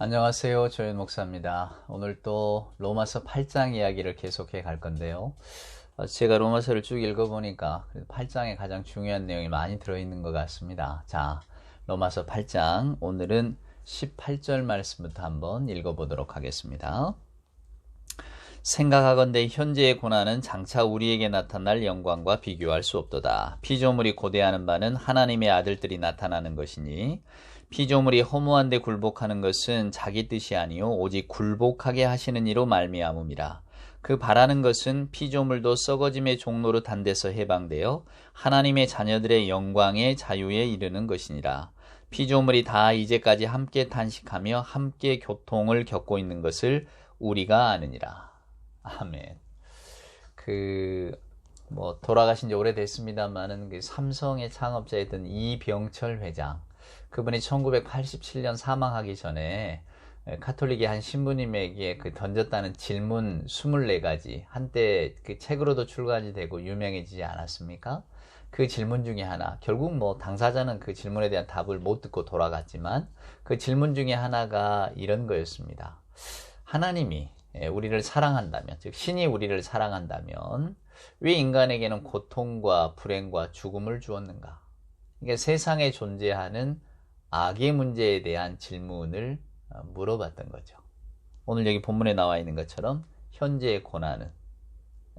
안녕하세요. 조현 목사입니다. 오늘 또 로마서 8장 이야기를 계속해 갈 건데요. 어, 제가 로마서를 쭉 읽어보니까 8장에 가장 중요한 내용이 많이 들어있는 것 같습니다. 자, 로마서 8장 오늘은 18절 말씀부터 한번 읽어보도록 하겠습니다. 생각하건대 현재의 고난은 장차 우리에게 나타날 영광과 비교할 수 없도다. 피조물이 고대하는 바는 하나님의 아들들이 나타나는 것이니 피조물이 허무한데 굴복하는 것은 자기 뜻이 아니요 오직 굴복하게 하시는 이로 말미암음이라. 그 바라는 것은 피조물도 썩어짐의 종로로 단 데서 해방되어 하나님의 자녀들의 영광의 자유에 이르는 것이니라. 피조물이 다 이제까지 함께 탄식하며 함께 교통을 겪고 있는 것을 우리가 아느니라. 아멘. 그, 뭐, 돌아가신 지 오래됐습니다만은 그 삼성의 창업자였던 이병철 회장. 그분이 1987년 사망하기 전에 카톨릭의 한 신부님에게 그 던졌다는 질문 24가지 한때 그 책으로도 출간이 되고 유명해지지 않았습니까? 그 질문 중에 하나 결국 뭐 당사자는 그 질문에 대한 답을 못 듣고 돌아갔지만 그 질문 중에 하나가 이런 거였습니다. 하나님이 우리를 사랑한다면 즉 신이 우리를 사랑한다면 왜 인간에게는 고통과 불행과 죽음을 주었는가? 이게 세상에 존재하는 악의 문제에 대한 질문을 어, 물어봤던 거죠. 오늘 여기 본문에 나와 있는 것처럼 현재의 고난은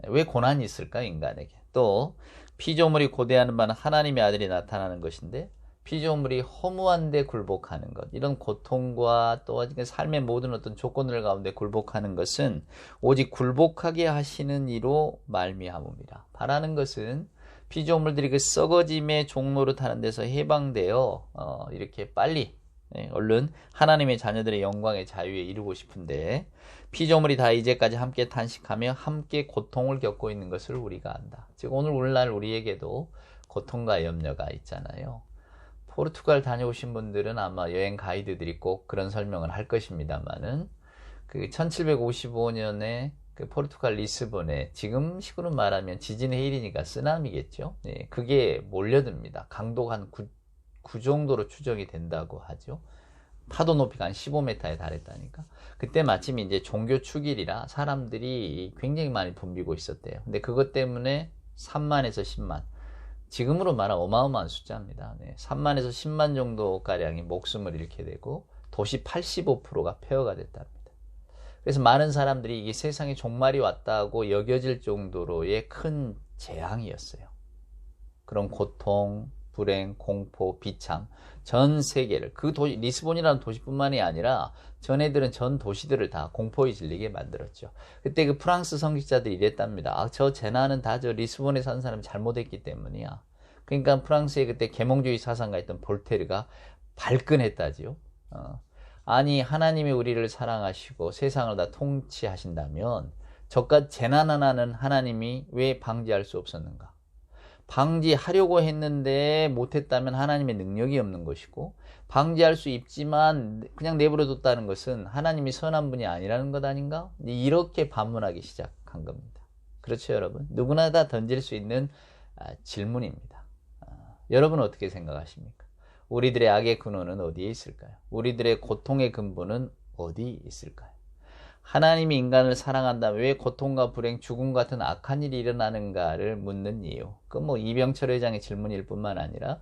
왜 고난이 있을까 인간에게? 또 피조물이 고대하는 바는 하나님의 아들이 나타나는 것인데 피조물이 허무한데 굴복하는 것 이런 고통과 또 삶의 모든 어떤 조건들 가운데 굴복하는 것은 오직 굴복하게 하시는 이로 말미암음이라 바라는 것은 피조물들이 그 썩어짐의 종로로 타는 데서 해방되어 어, 이렇게 빨리 네, 얼른 하나님의 자녀들의 영광의 자유에 이르고 싶은데 피조물이 다 이제까지 함께 탄식하며 함께 고통을 겪고 있는 것을 우리가 안다. 즉 오늘 오늘날 우리에게도 고통과 염려가 있잖아요. 포르투갈 다녀오신 분들은 아마 여행 가이드들이 꼭 그런 설명을 할 것입니다만은 그 1755년에 그 포르투갈 리스본에 지금 식으로 말하면 지진 해일이니까 쓰나미겠죠. 네, 그게 몰려듭니다. 강도가 한 9, 9 정도로 추정이 된다고 하죠. 파도 높이가 한 15m에 달했다니까. 그때 마침 이제 종교 축일이라 사람들이 굉장히 많이 붐비고 있었대요. 근데 그것 때문에 3만에서 10만. 지금으로 말하면 어마어마한 숫자입니다. 네, 3만에서 10만 정도 가량이 목숨을 잃게 되고 도시 85%가 폐허가 됐답니다. 그래서 많은 사람들이 이게 세상에 종말이 왔다고 여겨질 정도로의 큰 재앙이었어요. 그런 고통, 불행, 공포, 비참 전 세계를 그 도시 리스본이라는 도시뿐만이 아니라 전애들은 전 도시들을 다 공포에 질리게 만들었죠. 그때 그 프랑스 성직자들이 이랬답니다. 아, 저 재난은 다 저 리스본에 사는 사람이 잘못했기 때문이야. 그러니까 프랑스의 그때 계몽주의 사상가 있던 볼테르가 발끈했다지요. 어. 아니 하나님이 우리를 사랑하시고 세상을 다 통치하신다면 저가 재난 하나는 하나님이 왜 방지할 수 없었는가? 방지하려고 했는데 못했다면 하나님의 능력이 없는 것이고 방지할 수 있지만 그냥 내버려뒀다는 것은 하나님이 선한 분이 아니라는 것 아닌가? 이렇게 반문하기 시작한 겁니다. 그렇죠 여러분? 누구나 다 던질 수 있는 아, 질문입니다. 아, 여러분 어떻게 생각하십니까? 우리들의 악의 근원은 어디에 있을까요? 우리들의 고통의 근본은 어디 있을까요? 하나님이 인간을 사랑한다면 왜 고통과 불행, 죽음 같은 악한 일이 일어나는가를 묻는 이유. 그뭐 이병철 회장의 질문일 뿐만 아니라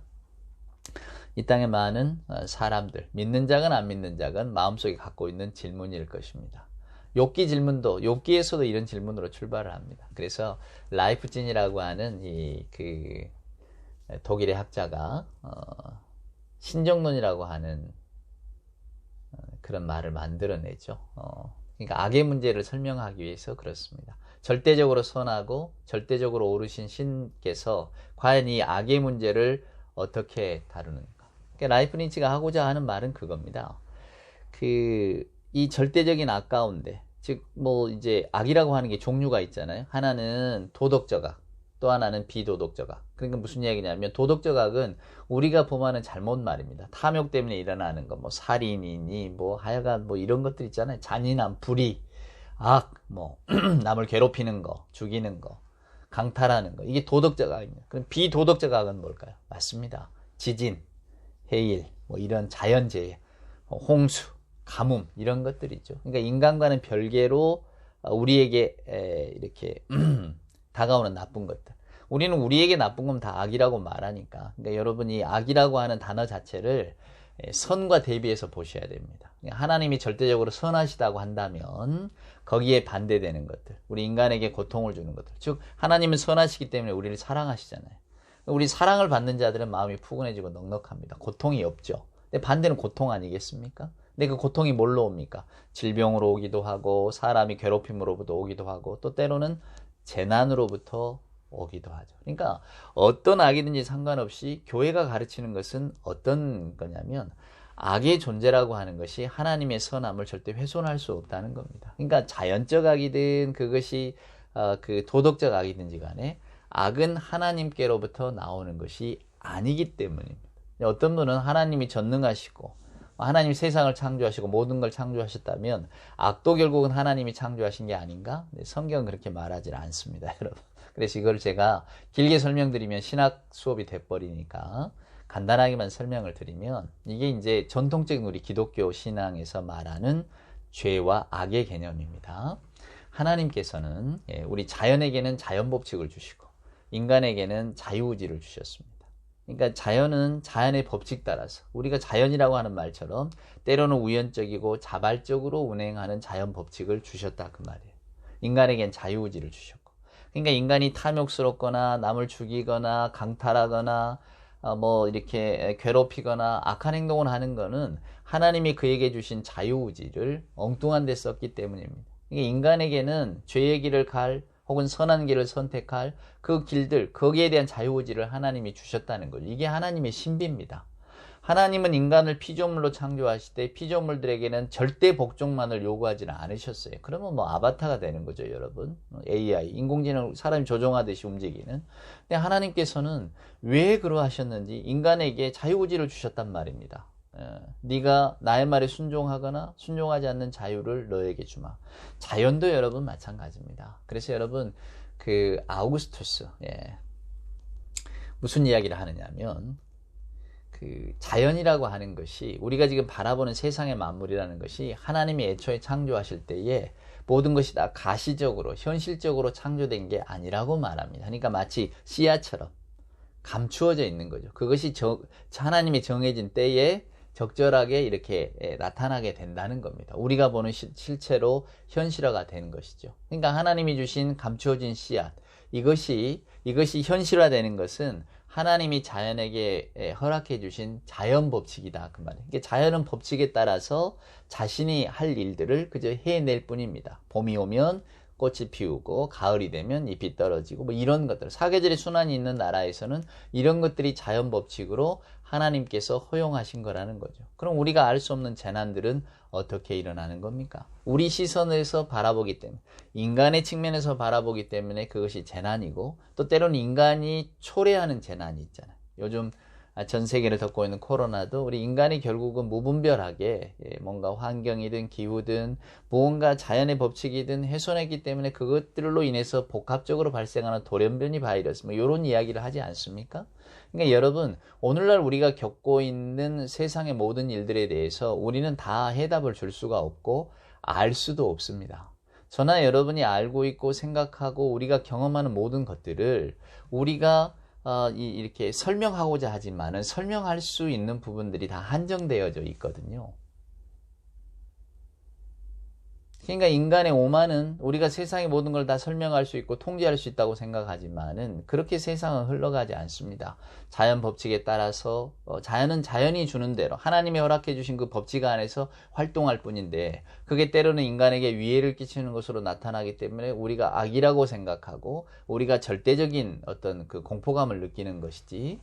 이 땅에 많은 사람들, 믿는 자건 안 믿는 자건 마음속에 갖고 있는 질문일 것입니다. 욥기 질문도 욥기에서도 이런 질문으로 출발을 합니다. 그래서 라이프진이라고 하는 이 그 독일의 학자가 어 신정론이라고 하는 어, 그런 말을 만들어내죠. 어, 그러니까 악의 문제를 설명하기 위해서 그렇습니다. 절대적으로 선하고 절대적으로 오르신 신께서 과연 이 악의 문제를 어떻게 다루는가. 그러니까 라이프니치가 하고자 하는 말은 그겁니다. 그, 이 절대적인 악 가운데, 즉, 뭐, 이제 악이라고 하는 게 종류가 있잖아요. 하나는 도덕적 악, 또 하나는 비도덕적 악. 그러니까 무슨 이야기냐면 도덕적 악은 우리가 범하는 잘못 말입니다. 탐욕 때문에 일어나는 거, 뭐 살인이니 뭐 하여간 뭐 이런 것들 있잖아요. 잔인한 불의, 악, 뭐 남을 괴롭히는 거, 죽이는 거, 강탈하는 거. 이게 도덕적 악입니다. 그럼 비도덕적 악은 뭘까요? 맞습니다. 지진, 해일, 뭐 이런 자연재해, 뭐 홍수, 가뭄 이런 것들이죠. 그러니까 인간과는 별개로 어, 우리에게 이렇게 다가오는 나쁜 것들. 우리는 우리에게 나쁜 건 다 악이라고 말하니까. 그러니까 여러분이 악이라고 하는 단어 자체를 선과 대비해서 보셔야 됩니다. 그러니까 하나님이 절대적으로 선하시다고 한다면 거기에 반대되는 것들, 우리 인간에게 고통을 주는 것들. 즉 하나님은 선하시기 때문에 우리를 사랑하시잖아요. 우리 사랑을 받는 자들은 마음이 푸근해지고 넉넉합니다. 고통이 없죠. 근데 반대는 고통 아니겠습니까? 근데 그 고통이 뭘로 옵니까? 질병으로 오기도 하고 사람이 괴롭힘으로부터 오기도 하고 또 때로는 재난으로부터 오기도 하죠. 그러니까 어떤 악이든지 상관없이 교회가 가르치는 것은 어떤 거냐면 악의 존재라고 하는 것이 하나님의 선함을 절대 훼손할 수 없다는 겁니다. 그러니까 자연적 악이든 그것이 어, 그 도덕적 악이든지 간에 악은 하나님께로부터 나오는 것이 아니기 때문입니다. 어떤 분은 하나님이 전능하시고 하나님 세상을 창조하시고 모든 걸 창조하셨다면 악도 결국은 하나님이 창조하신 게 아닌가? 네, 성경은 그렇게 말하지 않습니다, 여러분. 그래서 이걸 제가 길게 설명드리면 신학 수업이 돼버리니까 간단하게만 설명을 드리면 이게 이제 전통적인 우리 기독교 신앙에서 말하는 죄와 악의 개념입니다. 하나님께서는 예, 우리 자연에게는 자연 법칙을 주시고 인간에게는 자유의지를 주셨습니다. 그러니까 자연은 자연의 법칙 따라서 우리가 자연이라고 하는 말처럼 때로는 우연적이고 자발적으로 운행하는 자연 법칙을 주셨다 그 말이에요. 인간에겐 자유의지를 주셨고. 그러니까 인간이 탐욕스럽거나 남을 죽이거나 강탈하거나 어, 뭐 이렇게 괴롭히거나 악한 행동을 하는 거는 하나님이 그에게 주신 자유의지를 엉뚱한 데 썼기 때문입니다. 그러니까 인간에게는 죄의 길을 갈 혹은 선한 길을 선택할 그 길들, 거기에 대한 자유의지를 하나님이 주셨다는 거죠. 이게 하나님의 신비입니다. 하나님은 인간을 피조물로 창조하실 때 피조물들에게는 절대 복종만을 요구하지는 않으셨어요. 그러면 뭐 아바타가 되는 거죠, 여러분. AI, 인공지능 사람이 조종하듯이 움직이는. 근데 하나님께서는 왜 그러하셨는지 인간에게 자유의지를 주셨단 말입니다. 예, 네가 나의 말에 순종하거나 순종하지 않는 자유를 너에게 주마. 자연도 여러분 마찬가지입니다. 그래서 여러분 그 아우구스투스 예. 무슨 이야기를 하느냐면 그 자연이라고 하는 것이 우리가 지금 바라보는 세상의 만물이라는 것이 하나님이 애초에 창조하실 때에 모든 것이 다 가시적으로 현실적으로 창조된 게 아니라고 말합니다. 그러니까 마치 씨앗처럼 감추어져 있는 거죠. 그것이 저, 하나님이 정해진 때에 적절하게 이렇게 예, 나타나게 된다는 겁니다. 우리가 보는 시, 실체로 현실화가 되는 것이죠. 그러니까 하나님이 주신 감추어진 씨앗 이것이 이것이 현실화되는 것은 하나님이 자연에게 예, 허락해 주신 자연 법칙이다 그 말이에요. 이게 자연은 법칙에 따라서 자신이 할 일들을 그저 해낼 뿐입니다. 봄이 오면 꽃이 피우고 가을이 되면 잎이 떨어지고 뭐 이런 것들 사계절의 순환이 있는 나라에서는 이런 것들이 자연 법칙으로 하나님께서 허용하신 거라는 거죠. 그럼 우리가 알 수 없는 재난들은 어떻게 일어나는 겁니까? 우리 시선에서 바라보기 때문에 인간의 측면에서 바라보기 때문에 그것이 재난이고 또 때로는 인간이 초래하는 재난이 있잖아요. 요즘 아, 전 세계를 덮고 있는 코로나도 우리 인간이 결국은 무분별하게 예, 뭔가 환경이든 기후든 무언가 자연의 법칙이든 훼손했기 때문에 그것들로 인해서 복합적으로 발생하는 돌연변이 바이러스 뭐 이런 이야기를 하지 않습니까? 그러니까 여러분 오늘날 우리가 겪고 있는 세상의 모든 일들에 대해서 우리는 다 해답을 줄 수가 없고 알 수도 없습니다. 저나 여러분이 알고 있고 생각하고 우리가 경험하는 모든 것들을 우리가 어, 이, 이렇게 설명하고자 하지만은 설명할 수 있는 부분들이 다 한정되어져 있거든요. 그러니까 인간의 오만은 우리가 세상의 모든 걸 다 설명할 수 있고 통제할 수 있다고 생각하지만은 그렇게 세상은 흘러가지 않습니다. 자연 법칙에 따라서 어, 자연은 자연이 주는 대로 하나님이 허락해 주신 그 법칙 안에서 활동할 뿐인데 그게 때로는 인간에게 위해를 끼치는 것으로 나타나기 때문에 우리가 악이라고 생각하고 우리가 절대적인 어떤 그 공포감을 느끼는 것이지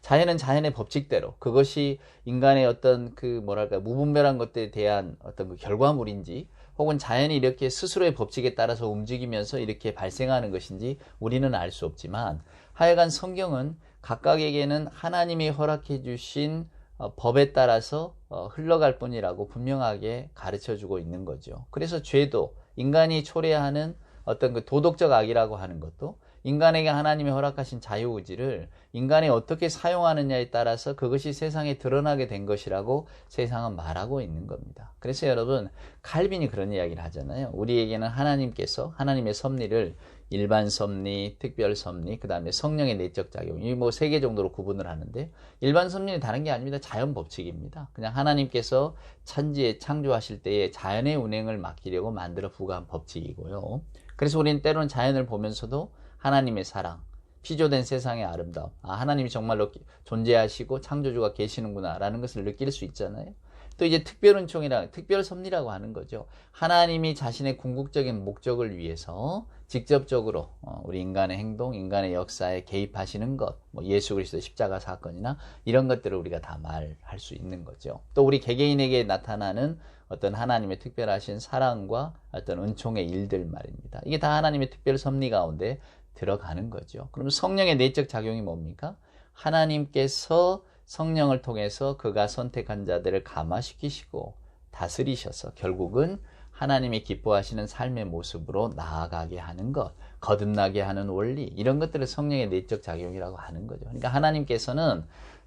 자연은 자연의 법칙대로 그것이 인간의 어떤 그 뭐랄까 무분별한 것들에 대한 어떤 그 결과물인지 혹은 자연이 이렇게 스스로의 법칙에 따라서 움직이면서 이렇게 발생하는 것인지 우리는 알 수 없지만 하여간 성경은 각각에게는 하나님이 허락해 주신 어, 법에 따라서 어, 흘러갈 뿐이라고 분명하게 가르쳐 주고 있는 거죠. 그래서 죄도 인간이 초래하는 어떤 그 도덕적 악이라고 하는 것도 인간에게 하나님이 허락하신 자유의지를 인간이 어떻게 사용하느냐에 따라서 그것이 세상에 드러나게 된 것이라고 세상은 말하고 있는 겁니다. 그래서 여러분 칼빈이 그런 이야기를 하잖아요. 우리에게는 하나님께서 하나님의 섭리를 일반 섭리, 특별 섭리, 그 다음에 성령의 내적 작용, 이 뭐 세 개 정도로 구분을 하는데 일반 섭리는 다른 게 아닙니다. 자연 법칙입니다. 그냥 하나님께서 천지에 창조하실 때에 자연의 운행을 맡기려고 만들어 부과한 법칙이고요. 그래서 우리는 때로는 자연을 보면서도 하나님의 사랑, 피조된 세상의 아름다움, 아, 하나님이 정말로 존재하시고 창조주가 계시는구나라는 것을 느낄 수 있잖아요. 또 이제 특별 은총이라 특별 섭리라고 하는 거죠. 하나님이 자신의 궁극적인 목적을 위해서 직접적으로 어, 우리 인간의 행동, 인간의 역사에 개입하시는 것, 뭐 예수 그리스도 십자가 사건이나 이런 것들을 우리가 다 말할 수 있는 거죠. 또 우리 개개인에게 나타나는 어떤 하나님의 특별하신 사랑과 어떤 은총의 일들 말입니다. 이게 다 하나님의 특별 섭리 가운데 들어가는 거죠. 그러면 성령의 내적 작용이 뭡니까? 하나님께서 성령을 통해서 그가 선택한 자들을 감화시키시고 다스리셔서 결국은 하나님이 기뻐하시는 삶의 모습으로 나아가게 하는 것, 거듭나게 하는 원리, 이런 것들을 성령의 내적 작용이라고 하는 거죠. 그러니까 하나님께서는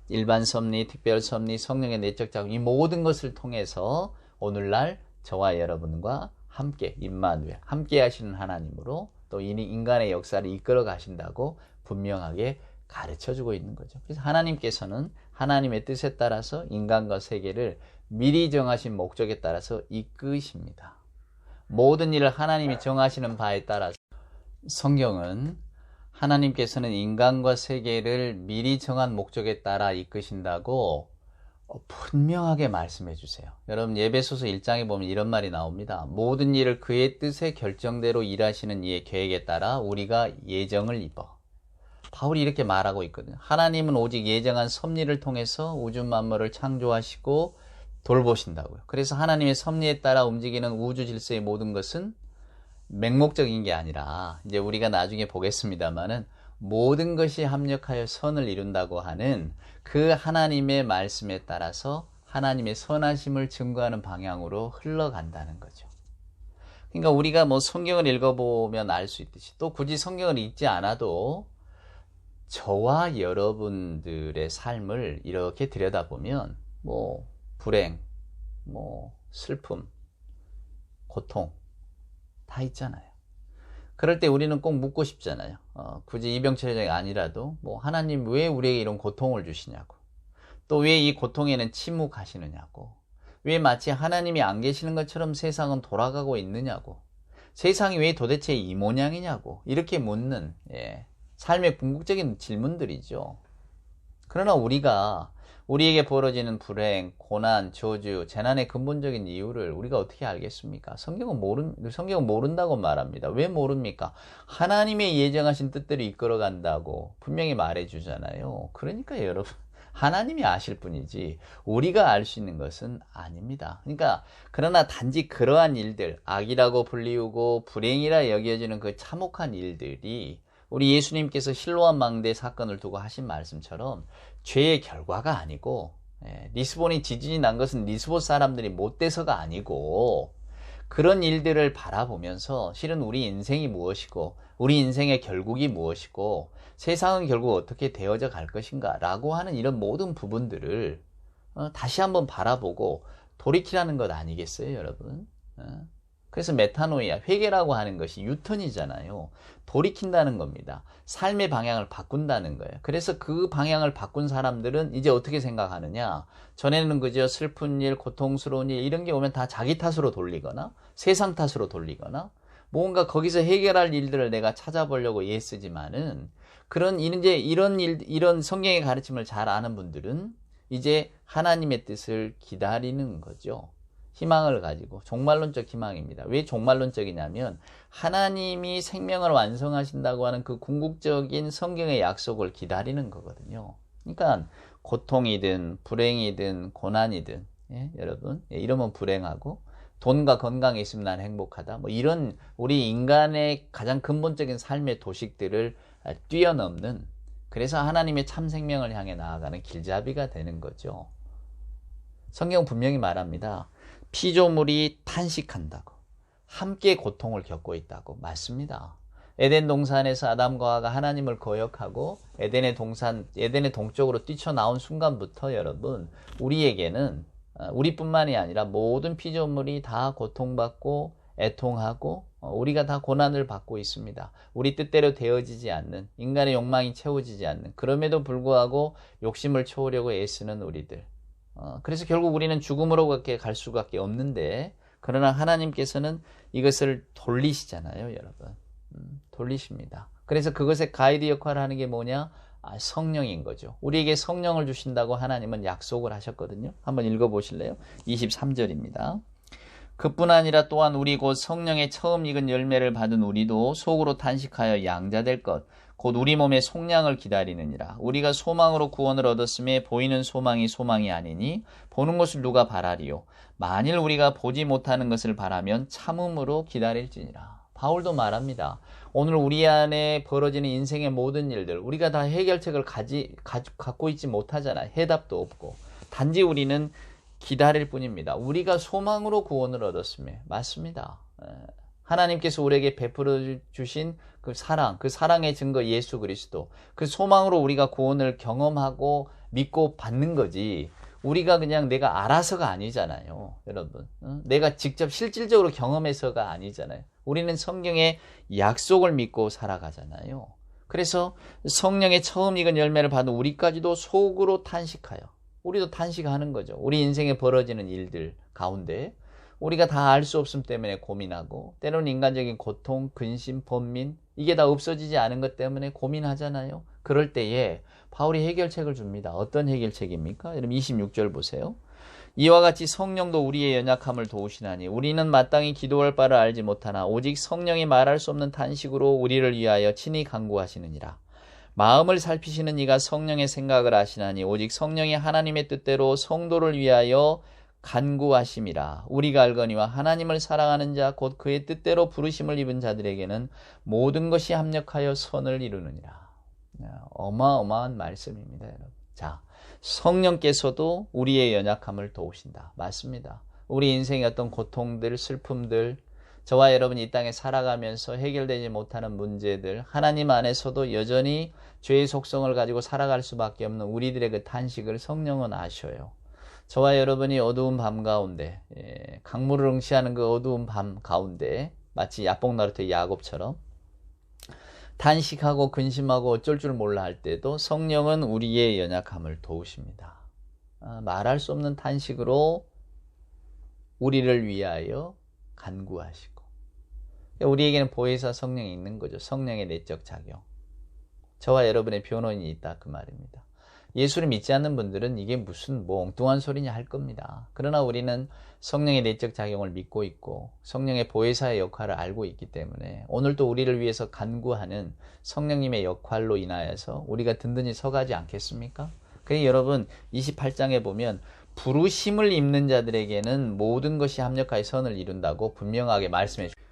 일반 섭리, 특별 섭리, 성령의 내적 작용, 이 모든 것을 통해서 오늘날 저와 여러분과 함께, 임마누엘, 함께 하시는 하나님으로 또 인간의 역사를 이끌어 가신다고 분명하게 가르쳐 주고 있는 거죠. 그래서 하나님께서는 하나님의 뜻에 따라서 인간과 세계를 미리 정하신 목적에 따라서 이끄십니다. 모든 일을 하나님이 정하시는 바에 따라서 성경은 하나님께서는 인간과 세계를 미리 정한 목적에 따라 이끄신다고 분명하게 말씀해 주세요. 여러분 예배소서 1장에 보면 이런 말이 나옵니다. 모든 일을 그의 뜻의 결정대로 일하시는 이의 계획에 따라 우리가 예정을 입어. 바울이 이렇게 말하고 있거든요. 하나님은 오직 예정한 섭리를 통해서 우주 만물을 창조하시고 돌보신다고요. 그래서 하나님의 섭리에 따라 움직이는 우주 질서의 모든 것은 맹목적인 게 아니라 이제 우리가 나중에 보겠습니다만은 모든 것이 합력하여 선을 이룬다고 하는 그 하나님의 말씀에 따라서 하나님의 선하심을 증거하는 방향으로 흘러간다는 거죠. 그러니까 우리가 뭐 성경을 읽어보면 알 수 있듯이 또 굳이 성경을 읽지 않아도 저와 여러분들의 삶을 이렇게 들여다보면 뭐 불행, 뭐 슬픔, 고통 다 있잖아요. 그럴 때 우리는 꼭 묻고 싶잖아요. 어, 굳이 이병철 회장이 아니라도 뭐 하나님 왜 우리에게 이런 고통을 주시냐고 또 왜 이 고통에는 침묵하시느냐고 왜 마치 하나님이 안 계시는 것처럼 세상은 돌아가고 있느냐고 세상이 왜 도대체 이 모양이냐고 이렇게 묻는 예, 삶의 궁극적인 질문들이죠. 그러나 우리가 우리에게 벌어지는 불행, 고난, 저주, 재난의 근본적인 이유를 우리가 어떻게 알겠습니까? 성경은 모른, 성경은 모른다고 말합니다. 왜 모릅니까? 하나님의 예정하신 뜻대로 이끌어 간다고 분명히 말해 주잖아요. 그러니까 여러분, 하나님이 아실 뿐이지 우리가 알 수 있는 것은 아닙니다. 그러니까 그러나 단지 그러한 일들, 악이라고 불리우고 불행이라 여겨지는 그 참혹한 일들이 우리 예수님께서 실로암 망대 사건을 두고 하신 말씀처럼 죄의 결과가 아니고 예, 리스본이 지진이 난 것은 리스본 사람들이 못돼서가 아니고 그런 일들을 바라보면서 실은 우리 인생이 무엇이고 우리 인생의 결국이 무엇이고 세상은 결국 어떻게 되어져 갈 것인가 라고 하는 이런 모든 부분들을 어, 다시 한번 바라보고 돌이키라는 것 아니겠어요 여러분 어? 그래서 메타노이아, 회개라고 하는 것이 유턴이잖아요. 돌이킨다는 겁니다. 삶의 방향을 바꾼다는 거예요. 그래서 그 방향을 바꾼 사람들은 이제 어떻게 생각하느냐. 전에는 그저 슬픈 일, 고통스러운 일, 이런 게 오면 다 자기 탓으로 돌리거나, 세상 탓으로 돌리거나, 뭔가 거기서 해결할 일들을 내가 찾아보려고 애쓰지만은, 그런, 이제 이런 일, 이런 성경의 가르침을 잘 아는 분들은 이제 하나님의 뜻을 기다리는 거죠. 희망을 가지고 종말론적 희망입니다. 왜 종말론적이냐면 하나님이 생명을 완성하신다고 하는 그 궁극적인 성경의 약속을 기다리는 거거든요. 그러니까 고통이든 불행이든 고난이든 예, 여러분 예, 이러면 불행하고 돈과 건강이 있으면 난 행복하다. 뭐 이런 우리 인간의 가장 근본적인 삶의 도식들을 뛰어넘는 그래서 하나님의 참 생명을 향해 나아가는 길잡이가 되는 거죠. 성경 분명히 말합니다. 피조물이 탄식한다고 함께 고통을 겪고 있다고 맞습니다. 에덴 동산에서 아담과 하와가 하나님을 거역하고 에덴의 동산, 에덴의 동쪽으로 뛰쳐나온 순간부터 여러분, 우리에게는, 어, 우리뿐만이 아니라 모든 피조물이 다 고통받고 애통하고 어, 우리가 다 고난을 받고 있습니다. 우리 뜻대로 되어지지 않는 인간의 욕망이 채워지지 않는 그럼에도 불구하고 욕심을 채우려고 애쓰는 우리들. 어, 그래서 결국 우리는 죽음으로밖에 갈 수밖에 없는데 그러나 하나님께서는 이것을 돌리시잖아요, 여러분. 음, 돌리십니다. 그래서 그것의 가이드 역할을 하는 게 뭐냐? 아, 성령인 거죠. 우리에게 성령을 주신다고 하나님은 약속을 하셨거든요. 한번 읽어 보실래요? 23절입니다. 그뿐 아니라 또한 우리 곧 성령의 처음 익은 열매를 받은 우리도 속으로 탄식하여 양자될 것, 곧 우리 몸의 속량을 기다리느니라. 우리가 소망으로 구원을 얻었음에 보이는 소망이 소망이 아니니 보는 것을 누가 바라리요. 만일 우리가 보지 못하는 것을 바라면 참음으로 기다릴지니라. 바울도 말합니다. 오늘 우리 안에 벌어지는 인생의 모든 일들, 우리가 다 해결책을 가지, 가, 갖고 있지 못하잖아요. 해답도 없고. 단지 우리는 기다릴 뿐입니다. 우리가 소망으로 구원을 얻었음에 맞습니다. 하나님께서 우리에게 베풀어 주신 그 사랑, 그 사랑의 증거 예수 그리스도, 그 소망으로 우리가 구원을 경험하고 믿고 받는 거지. 우리가 그냥 내가 알아서가 아니잖아요, 여러분. 내가 직접 실질적으로 경험해서가 아니잖아요. 우리는 성경의 약속을 믿고 살아가잖아요. 그래서 성령의 처음 익은 열매를 받은 우리까지도 속으로 탄식하여 우리도 탄식하는 거죠. 우리 인생에 벌어지는 일들 가운데 우리가 다 알 수 없음 때문에 고민하고 때로는 인간적인 고통, 근심, 번민 이게 다 없어지지 않은 것 때문에 고민하잖아요. 그럴 때에 바울이 해결책을 줍니다. 어떤 해결책입니까? 여러분 26절 보세요. 이와 같이 성령도 우리의 연약함을 도우시나니 우리는 마땅히 기도할 바를 알지 못하나 오직 성령이 말할 수 없는 탄식으로 우리를 위하여 친히 간구하시느니라. 마음을 살피시는 이가 성령의 생각을 아시나니 오직 성령이 하나님의 뜻대로 성도를 위하여 간구하심이라 우리가 알거니와 하나님을 사랑하는 자 곧 그의 뜻대로 부르심을 입은 자들에게는 모든 것이 합력하여 선을 이루느니라. 어마어마한 말씀입니다, 여러분. 자, 성령께서도 우리의 연약함을 도우신다. 맞습니다. 우리 인생의 어떤 고통들, 슬픔들, 저와 여러분이 이 땅에 살아가면서 해결되지 못하는 문제들, 하나님 안에서도 여전히 죄의 속성을 가지고 살아갈 수밖에 없는 우리들의 그 탄식을 성령은 아셔요. 저와 여러분이 어두운 밤 가운데, 예, 강물을 응시하는 그 어두운 밤 가운데, 마치 야뽕나루트 야곱처럼 탄식하고 근심하고 어쩔 줄 몰라 할 때도 성령은 우리의 연약함을 도우십니다. 아, 말할 수 없는 탄식으로 우리를 위하여 간구하시고 우리에게는 보혜사 성령이 있는 거죠. 성령의 내적 작용. 저와 여러분의 변호인이 있다 그 말입니다. 예수를 믿지 않는 분들은 이게 무슨 뭐 엉뚱한 소리냐 할 겁니다. 그러나 우리는 성령의 내적 작용을 믿고 있고 성령의 보혜사의 역할을 알고 있기 때문에 오늘도 우리를 위해서 간구하는 성령님의 역할로 인하여서 우리가 든든히 서가지 않겠습니까? 그래 여러분 28장에 보면 부르심을 입는 자들에게는 모든 것이 합력하여 선을 이룬다고 분명하게 말씀해 주십니다.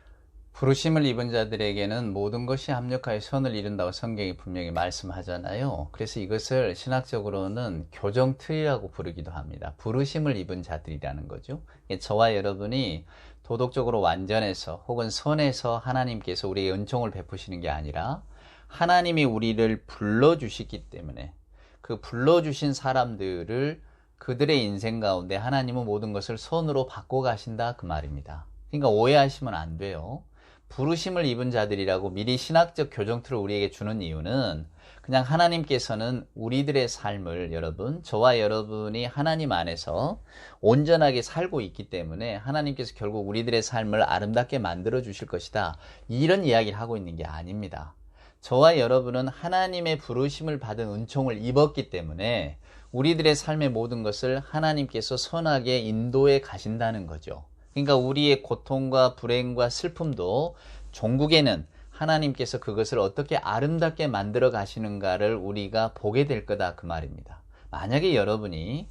부르심을 입은 자들에게는 모든 것이 합력하여 선을 이룬다고 성경이 분명히 말씀하잖아요. 그래서 이것을 신학적으로는 교정 틀이라고 부르기도 합니다. 부르심을 입은 자들이라는 거죠. 저와 여러분이 도덕적으로 완전해서 혹은 선해서 하나님께서 우리의 은총을 베푸시는 게 아니라 하나님이 우리를 불러주시기 때문에 그 불러주신 사람들을 그들의 인생 가운데 하나님은 모든 것을 선으로 바꿔 가신다 그 말입니다. 그러니까 오해하시면 안 돼요. 부르심을 입은 자들이라고 미리 신학적 교정틀을 우리에게 주는 이유는 그냥 하나님께서는 우리들의 삶을 여러분, 저와 여러분이 하나님 안에서 온전하게 살고 있기 때문에 하나님께서 결국 우리들의 삶을 아름답게 만들어 주실 것이다. 이런 이야기를 하고 있는 게 아닙니다. 저와 여러분은 하나님의 부르심을 받은 은총을 입었기 때문에 우리들의 삶의 모든 것을 하나님께서 선하게 인도해 가신다는 거죠. 그러니까 우리의 고통과 불행과 슬픔도 종국에는 하나님께서 그것을 어떻게 아름답게 만들어 가시는가를 우리가 보게 될 거다 그 말입니다. 만약에 여러분이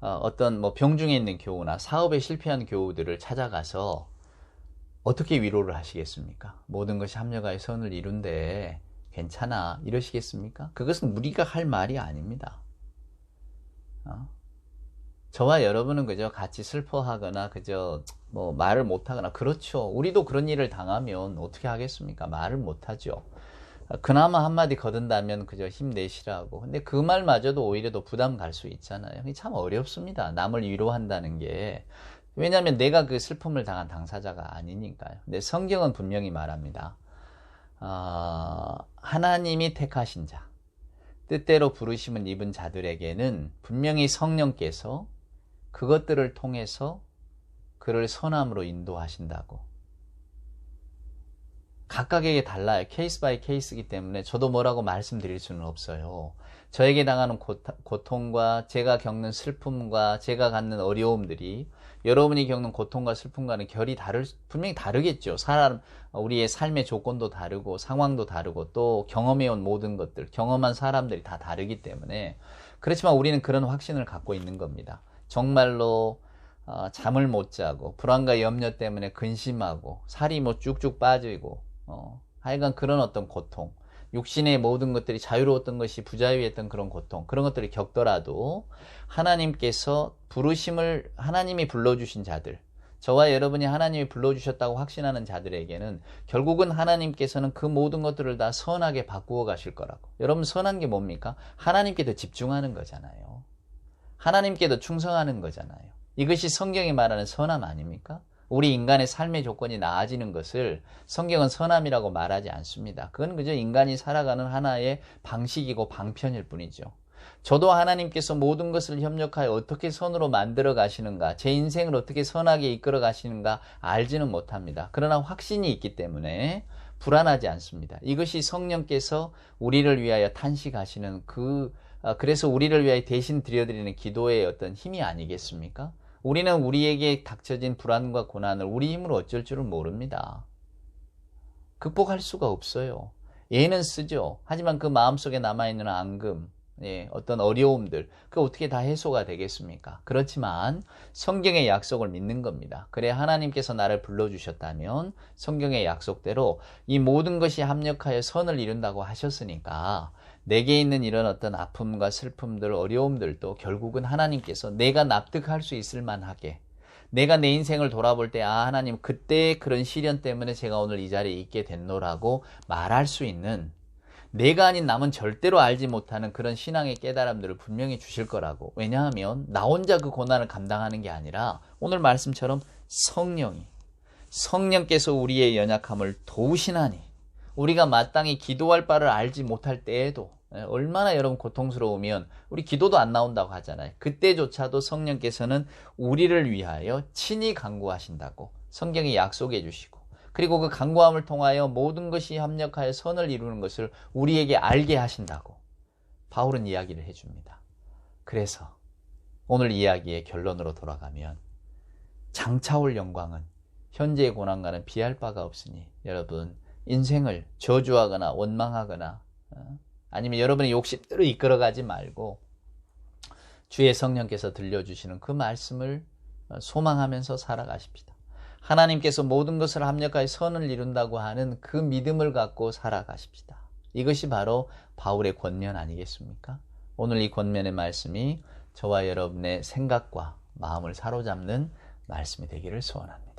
어, 어떤 뭐 병중에 있는 교우나 사업에 실패한 교우들을 찾아가서 어떻게 위로를 하시겠습니까? 모든 것이 합력하여 선을 이룬데 괜찮아 이러시겠습니까? 그것은 우리가 할 말이 아닙니다. 어? 저와 여러분은 그저 같이 슬퍼하거나 그저 뭐 말을 못하거나 그렇죠. 우리도 그런 일을 당하면 어떻게 하겠습니까? 말을 못하죠. 그나마 한마디 거둔다면 그저 힘내시라고. 근데 그 말마저도 오히려 더 부담 갈 수 있잖아요. 참 어렵습니다. 남을 위로한다는 게. 왜냐하면 내가 그 슬픔을 당한 당사자가 아니니까요. 근데 성경은 분명히 말합니다. 어, 하나님이 택하신 자, 뜻대로 부르심을 입은 자들에게는 분명히 성령께서 그것들을 통해서 그를 선함으로 인도하신다고. 각각에게 달라요. 케이스 바이 케이스이기 때문에 저도 뭐라고 말씀드릴 수는 없어요. 저에게 당하는 고통과 제가 겪는 슬픔과 제가 갖는 어려움들이 여러분이 겪는 고통과 슬픔과는 결이 다를 분명히 다르겠죠. 사람 우리의 삶의 조건도 다르고 상황도 다르고 또 경험해온 모든 것들, 경험한 사람들이 다 다르기 때문에 그렇지만 우리는 그런 확신을 갖고 있는 겁니다. 정말로 어, 잠을 못 자고 불안과 염려 때문에 근심하고 살이 뭐 쭉쭉 빠지고 어, 하여간 그런 어떤 고통 육신의 모든 것들이 자유로웠던 것이 부자유했던 그런 고통 그런 것들을 겪더라도 하나님께서 부르심을 하나님이 불러주신 자들 저와 여러분이 하나님이 불러주셨다고 확신하는 자들에게는 결국은 하나님께서는 그 모든 것들을 다 선하게 바꾸어 가실 거라고 여러분 선한 게 뭡니까? 하나님께 더 집중하는 거잖아요 하나님께 더 충성하는 거잖아요 이것이 성경이 말하는 선함 아닙니까? 우리 인간의 삶의 조건이 나아지는 것을 성경은 선함이라고 말하지 않습니다. 그건 그저 인간이 살아가는 하나의 방식이고 방편일 뿐이죠. 저도 하나님께서 모든 것을 협력하여 어떻게 선으로 만들어 가시는가, 제 인생을 어떻게 선하게 이끌어 가시는가 알지는 못합니다. 그러나 확신이 있기 때문에 불안하지 않습니다. 이것이 성령께서 우리를 위하여 탄식하시는 그, 아, 그래서 우리를 위하여 대신 드려드리는 기도의 어떤 힘이 아니겠습니까? 우리는 우리에게 닥쳐진 불안과 고난을 우리 힘으로 어쩔 줄을 모릅니다. 극복할 수가 없어요. 예는 쓰죠. 하지만 그 마음속에 남아있는 앙금, 예, 어떤 어려움들, 그 어떻게 다 해소가 되겠습니까? 그렇지만 성경의 약속을 믿는 겁니다. 그래 하나님께서 나를 불러주셨다면 성경의 약속대로 이 모든 것이 합력하여 선을 이룬다고 하셨으니까 내게 있는 이런 어떤 아픔과 슬픔들, 어려움들도 결국은 하나님께서 내가 납득할 수 있을 만하게 내가 내 인생을 돌아볼 때, 아, 하나님, 그때 그런 시련 때문에 제가 오늘 이 자리에 있게 됐노라고 말할 수 있는 내가 아닌 남은 절대로 알지 못하는 그런 신앙의 깨달음들을 분명히 주실 거라고. 왜냐하면 나 혼자 그 고난을 감당하는 게 아니라 오늘 말씀처럼 성령이, 성령께서 우리의 연약함을 도우시나니 우리가 마땅히 기도할 바를 알지 못할 때에도 예, 얼마나 여러분 고통스러우면 우리 기도도 안 나온다고 하잖아요. 그때조차도 성령께서는 우리를 위하여 친히 강구하신다고 성경이 약속해 주시고 그리고 그 강구함을 통하여 모든 것이 합력하여 선을 이루는 것을 우리에게 알게 하신다고 바울은 이야기를 해줍니다. 그래서 오늘 이야기의 결론으로 돌아가면 장차올 영광은 현재의 고난과는 비할 바가 없으니 여러분 인생을 저주하거나 원망하거나 어, 아니면 여러분의 욕심대로 이끌어가지 말고 주의 성령께서 들려주시는 그 말씀을 어, 소망하면서 살아가십시다. 하나님께서 모든 것을 합력하여 선을 이룬다고 하는 그 믿음을 갖고 살아가십시다. 이것이 바로 바울의 권면 아니겠습니까? 오늘 이 권면의 말씀이 저와 여러분의 생각과 마음을 사로잡는 말씀이 되기를 소원합니다.